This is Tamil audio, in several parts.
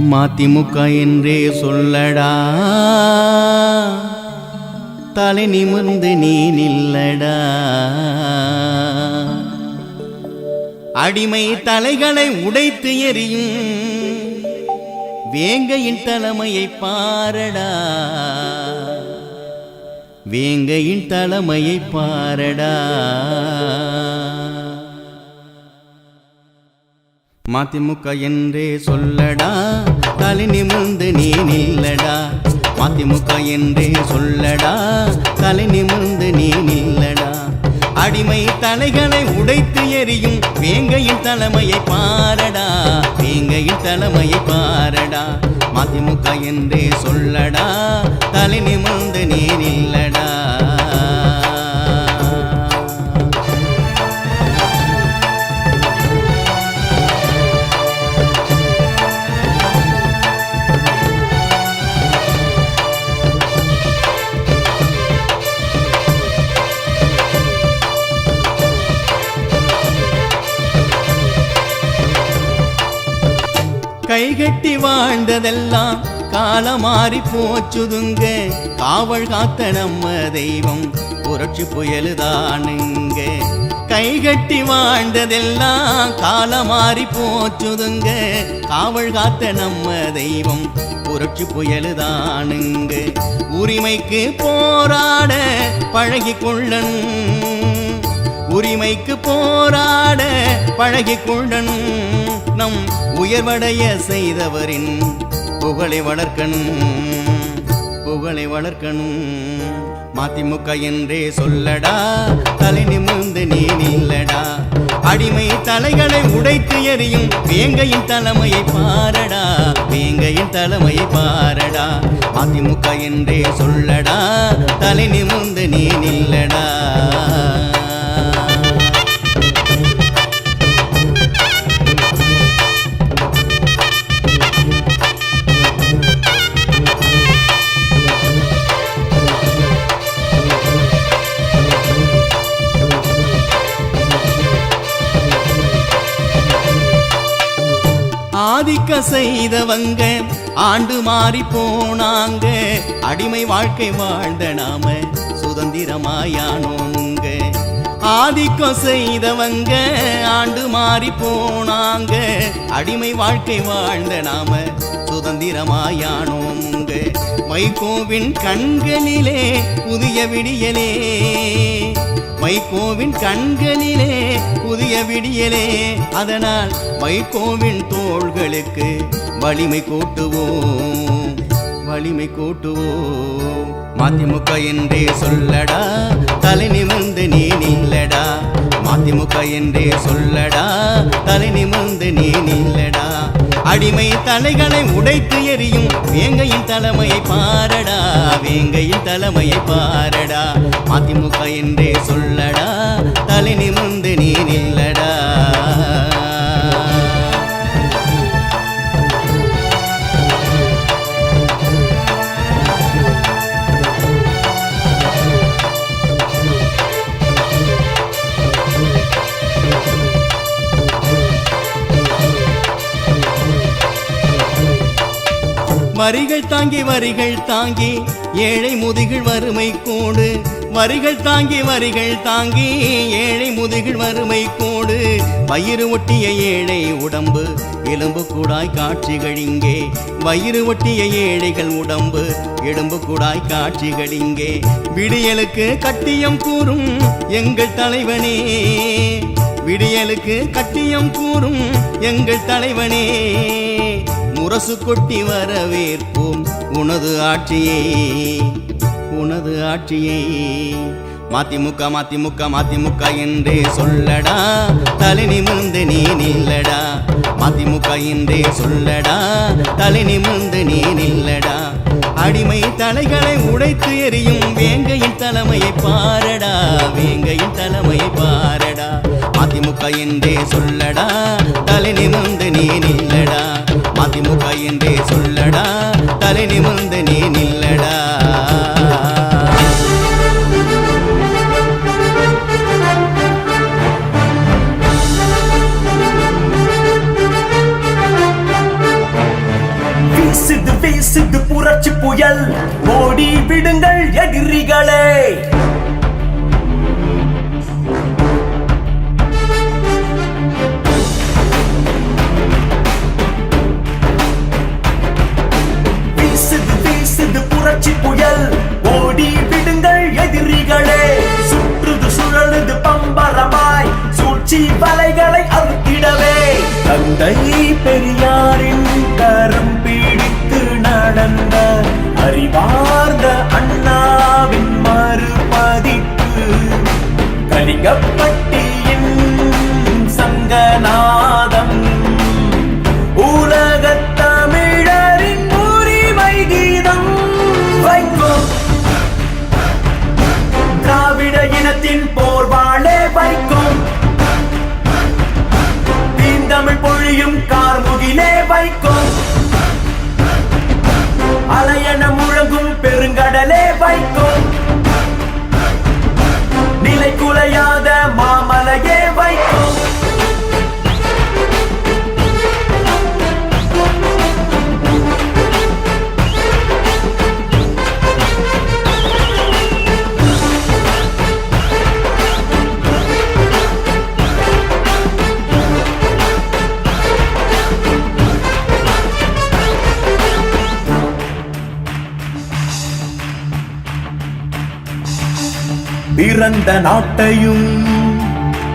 மதிமுக என்றே சொல்லடா. தலை நிமிர்ந்து நீ நில்லடா. அடிமை தலைகளை உடைத்து எறியும் வேங்கையின் தலைமையை பாரடா. வேங்கையின் தலைமையை பாரடா. மதிமுக என்றே சொல்லடா தலை நிமிர்ந்து நீ நில்லடா. மதிமுக என்றே சொல்லடா தலை நிமிர்ந்து நீ நில்லடா. அடிமை தலைகளை உடைத்து எறியும் வேங்கையின் தலைமையை பாரடா வேங்கையின் தலைமையை பாரடா. மதிமுக என்றே சொல்லடா தலை நிமிர்ந்து நீ நில்லடா. கைகட்டி வாழ்ந்ததெல்லாம் காலமாறி போச்சுதுங்க. காவல் காத்த நம்ம தெய்வம் புரட்சி புயலுதானுங்க. கைகட்டி வாழ்ந்ததெல்லாம் காலமாறி போச்சுதுங்க. காவல் காத்த நம்ம தெய்வம் புரட்சி புயலுதானுங்க. உரிமைக்கு போராட பழகி கொள்ளணும் உரிமைக்கு போராட பழகி கொள்ளணும் நம் உயர்வடைய செய்தவரின் புகழை வளர்க்கணும் புகழை வளர்க்கணும். மதிமுக என்றே சொல்லடா தலை நிமிர்ந்து நீ நில்லடா. அடிமை தலைகளை உடைத்து எறியும் வேங்கையின் தலைமையை பாரடா வேங்கையின் தலைமையை பாரடா. மதிமுக என்றே சொல்லடா தலை நிமிர்ந்து நீ நில்லடா. ஆதிக்க செய்தவங்க ஆண்டு மாறி போனாங்க. அடிமை வாழ்க்கை வாழ்ந்த நாம சுதந்திரமாயானோங்க. ஆதிக்கம் செய்தவங்க ஆண்டு மாறி போனாங்க. அடிமை வாழ்க்கை வாழ்ந்த நாம சுதந்திரமாயானோங்க. வைகோவின் கண்களிலே புதிய விடியலே. வைகோவின் கண்களிலே புதிய விடியலே. அதனால் வைகோவின் தோள்களுக்கு வலிமை கூட்டுவோம் வலிமை கூட்டுவோம். மதிமுக என்றே சொல்லடா தலை நிமிர்ந்து நீ நில்லடா. மதிமுக என்றே சொல்லடா தலை நிமிர்ந்து நீ நில்ல அடிமை தலைகளை உடைத்து எரியும் வேங்கையின் தலைமையை பாரடா வேங்கையின் தலைமையை பாரடா. மதிமுக என்றே சொல்லடா தலை நிமிர்ந்து நீ நில்லடா. வரிகள் தாங்கி வரிகள் தாங்கி ஏழை முதுகில் வறுமை கோடு. வரிகள் தாங்கி வரிகள் தாங்கி ஏழை முதுகில் வறுமை கோடு. வயிறு ஒட்டிய ஏழை உடம்பு எலும்பு கூடாய் காட்சிகள் இங்கே. வயிறு ஒட்டிய ஏழைகள் உடம்பு எலும்பு கூடாய் காட்சிகள் இங்கே. விடியலுக்கு கட்டியம் கூறும் எங்கள் தலைவனே. விடியலுக்கு கட்டியம் கூறும் எங்கள் தலைவனே. முரசு கொட்டி வரவேற்போம் உனது ஆட்சியை உனது ஆட்சியை. மதிமுக மதிமுக மதிமுக என்றே சொல்லடா தலை நிமிர்ந்து நீ நில்லடா. மதிமுக என்றே சொல்லடா தலை நிமிர்ந்து நீ நில்லடா. அடிமை தலைகளை உடைத்து எறியும் வேங்கையின் தலைமையை பாரடா வேங்கையின் தலைமையை பாரடா. மதிமுக என்றே சொல்லடா புயல் ஓடி விடுங்கள் எதிரிகளே. வீசுது வீசுது புரட்சி புயல் ஓடி விடுங்கள் எதிரிகளே. சுற்றுது சுழலுது பம்பரமாய் சூழ்ச்சி வலைகளை அறுத்திடவே. தந்தை பெரியாரின் கரம் நடந்த அறிவார்ந்த அண்ணாவின் மறுபதிப்பு. கலிங்கப்பட்ட பிறந்த நாட்டையும்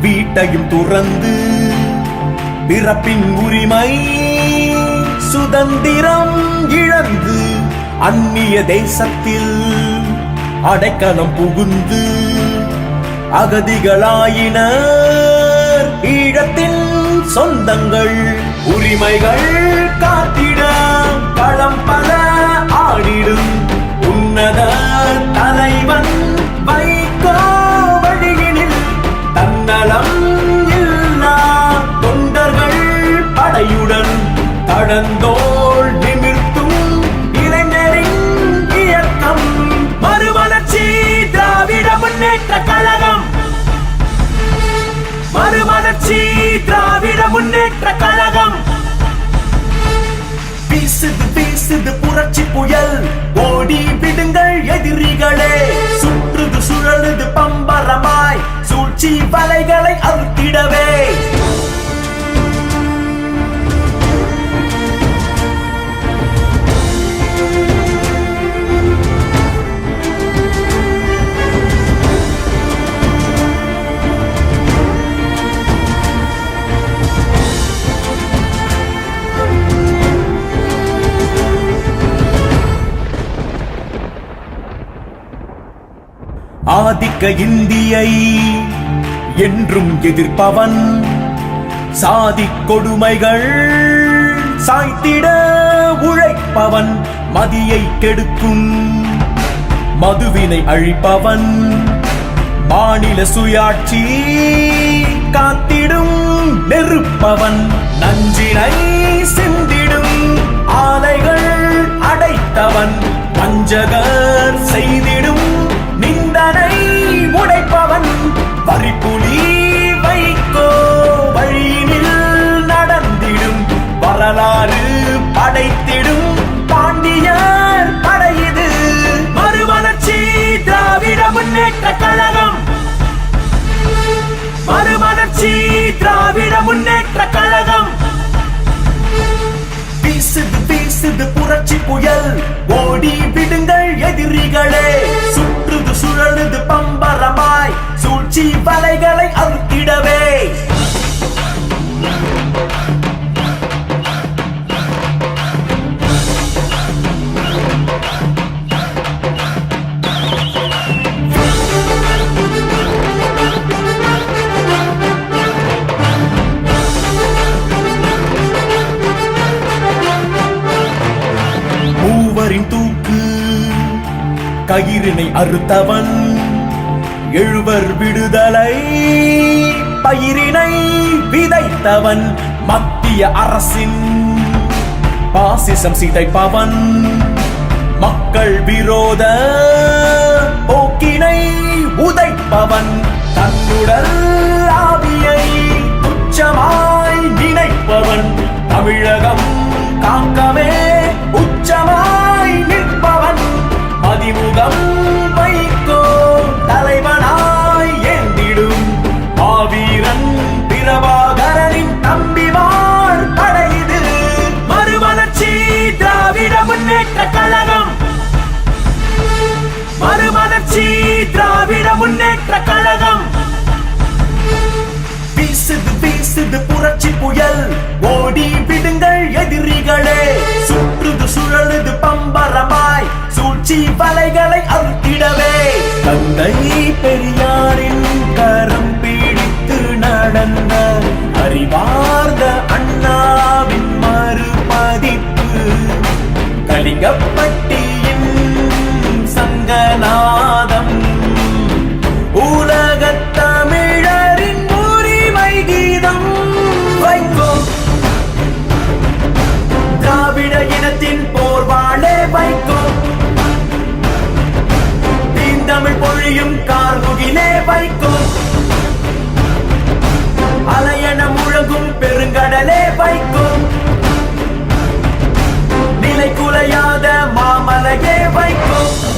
வீட்டையும் துறந்து பிறப்பின் உரிமை சுதந்திரம் இழந்து அந்நிய தேசத்தில் அடைக்கலம் புகுந்து அகதிகளாயினர். ஈழத்தின் சொந்தங்கள் உரிமைகள் காத்திட களம் பல ஆடிடும். உன்னத தலைவன் இது புரட்சி புயல். ஓடி விடுங்கள் எதிரிகளே. சுற்றுது சுழலுது பம்பரமாய். சூழ்ச்சி வலைகளை அறுத்திடவே. ஆதிக்க இந்தியை என்றும் எதிர்ப்பவன் சாதி கொடுமைகள் சாய்த்திட உழைப்பவன் மதியை கெடுக்கும் மதுவினை அழிப்பவன் மாநில சுயாட்சி காத்திடும் நெருப்பவன் நஞ்சினை சிந்திடும் ஆலைகள் அடைத்தவன் பஞ்சகர் மறுமலர்ச்சி திராவிட முன்னேற்ற கழகம். வீசுது வீசுது புரட்சி புயல். ஓடி விடுங்கள் எதிரிகளே. சுற்றுது சுழலுது பம்பரமாய். சூழ்ச்சி வலைகளை அறுத்திடவே. கயிறினை அறுத்தவன். எழுவர் விடுதலை பயிரினை விதைத்தவன். மத்திய அரசின் பாசிசம் சிதைப்பவன். மக்கள் விரோத போக்கினை உதைப்பவன். தன்னுடல் ஆவியை துச்சமாய் நினைப்பவன். தமிழகம் காக்கவே மறுமலர்ச்சி திராவிட முன்னேற்ற கழகம். வீசுது வீசுது புரட்சி புயல். ஓடி விடுங்கள் எதிரிகளே. சுற்றுது சுழலுது பம்பரமாய். சூழ்ச்சி வலைகளை அறுத்திடவே. தந்தை பெரியாரின் கரம் பிடித்து நடந்த அறிவார்ந்த பெருங்கடலே வைக்கும். நிலை குலையாத மாமலையே வைக்கும்.